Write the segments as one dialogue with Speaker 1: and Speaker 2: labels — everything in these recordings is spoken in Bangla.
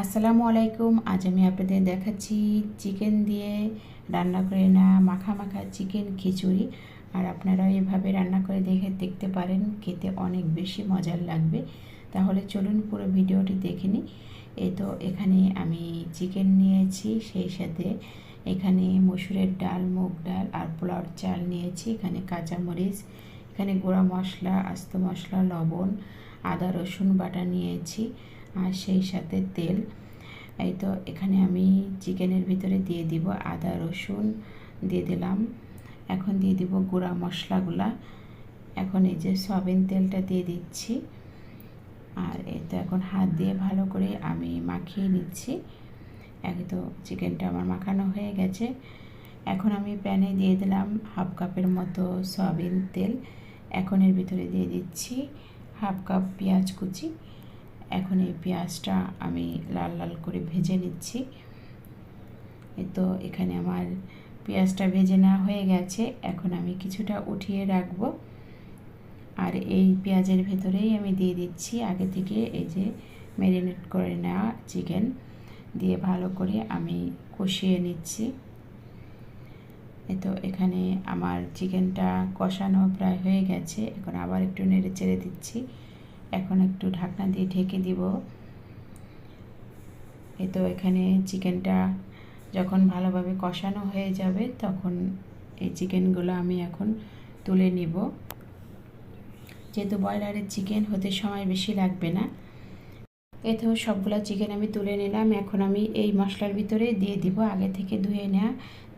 Speaker 1: আসসালামু আলাইকুম। আজ আমি আপনাদের দেখাচ্ছি চিকেন দিয়ে রান্না করে না মাখা মাখা চিকেন খিচুড়ি। আর আপনারা এভাবে রান্না করে দেখে দেখতে পারেন, খেতে অনেক বেশি মজার লাগবে। তাহলে চলুন পুরো ভিডিওটি দেখে নিই। এই তো এখানে আমি চিকেন নিয়েছি, সেই সাথে এখানে মসুরের ডাল, মুগ ডাল আর পোলাওর চাল নিয়েছি। এখানে কাঁচামরিচ এখানে গুঁড়া মশলা, আস্ত মশলা, লবণ, আদা, রসুন বাটা নিয়েছি, আর সেই সাথে তেল। এই তো এখানে আমি চিকেনের ভিতরে দিয়ে দিব আদা, রসুন দিয়ে দিলাম। এখন দিয়ে দিব গুঁড়া মশলাগুলা। এখন এই যে সয়াবিন তেলটা দিয়ে দিচ্ছি। আর এই তো এখন হাত দিয়ে ভালো করে আমি মাখিয়ে নিচ্ছি। এক তো চিকেনটা আমার মাখানো হয়ে গেছে। এখন আমি প্যানে দিয়ে দিলাম হাফ কাপের মতো সয়াবিন তেল। এখন এর ভিতরে দিয়ে দিচ্ছি হাফ কাপ পেঁয়াজ কুচি। এখন এই পেঁয়াজটা আমি লাল লাল করে ভেজে নিচ্ছি। তো এখানে আমার পেঁয়াজটা ভেজে নেওয়া হয়ে গেছে। এখন আমি কিছুটা উঠিয়ে রাখব। আর এই পেঁয়াজের ভেতরেই আমি দিয়ে দিচ্ছি আগে থেকে এই যে ম্যারিনেট করে নেওয়া চিকেন। দিয়ে ভালো করে আমি কষিয়ে নিচ্ছি। তো এখানে আমার চিকেনটা কষানো প্রায় হয়ে গেছে। এখন আবার একটু নেড়ে চেড়ে দিচ্ছি। এখন একটু ঢাকনা দিয়ে ঢেকে দিব। এ তো এখানে চিকেনটা যখন ভালোভাবে কষানো হয়ে যাবে, তখন এই চিকেনগুলো আমি এখন তুলে নিব। যেহেতু ব্রয়লারের চিকেন হতে সময় বেশি লাগবে না এতেও সবগুলো চিকেন আমি তুলে নিলাম। এখন আমি এই মশলার ভিতরে দিয়ে দিব। আগে থেকে ধুয়ে নেওয়া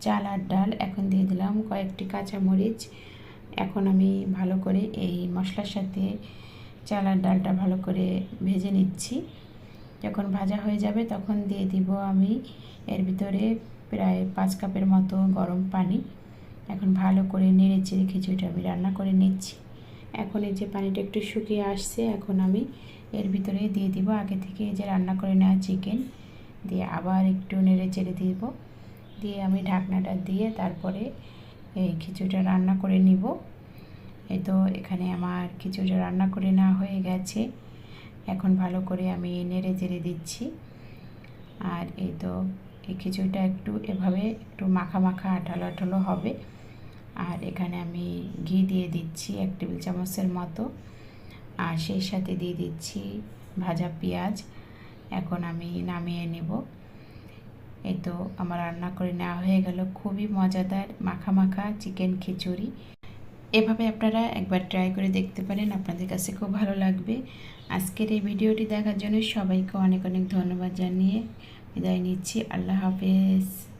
Speaker 1: চাল আর ডাল। এখন দিয়ে দিলাম কয়েকটি কাঁচামরিচ। এখন আমি ভালো করে এই মশলার সাথে চাল আর ডালটা ভালো করে ভেজে নিচ্ছি। যখন ভাজা হয়ে যাবে তখন দিয়ে দিব আমি এর ভিতরে প্রায় পাঁচ কাপের মতো গরম পানি। এখন ভালো করে নেড়ে চেড়ে খিচুড়িটা আমি রান্না করে নিচ্ছি। এখন এই যে পানিটা একটু শুকিয়ে আসছে, এখন আমি এর ভিতরে দিয়ে দিব। আগে থেকে যে রান্না করে নেওয়া চিকেন দিয়ে আবার একটু নেড়ে চেড়ে দিব। দিয়ে আমি ঢাকনাটা দিয়ে তারপরে এই খিচুড়িটা রান্না করে নিব। এই তো এখানে আমার খিচুড়িটা রান্না করে নেওয়া হয়ে গেছে। এখন ভালো করে আমি নেড়ে চেড়ে দিচ্ছি। আর এই তো এই খিচুড়িটা একটু এভাবে একটু মাখা মাখা আঠালো আঠালো হবে। আর এখানে আমি ঘি দিয়ে দিচ্ছি এক টেবিল চামচের মতো। আর সেই সাথে দিয়ে দিচ্ছি ভাজা পেঁয়াজ। এখন আমি নামিয়ে নেব। এই তো আমার রান্না করে নেওয়া হয়ে গেল। খুবই মজাদার মাখা মাখা চিকেন খিচুড়ি। এভাবে আপনারা একবার ট্রাই করে দেখতে পারেন। আপনাদের কাছে খুব ভালো লাগবে। আজকের এই ভিডিওটি দেখার জন্য সবাইকে অনেক অনেক ধন্যবাদ জানিয়ে বিদায় নিচ্ছি। আল্লাহ হাফেজ।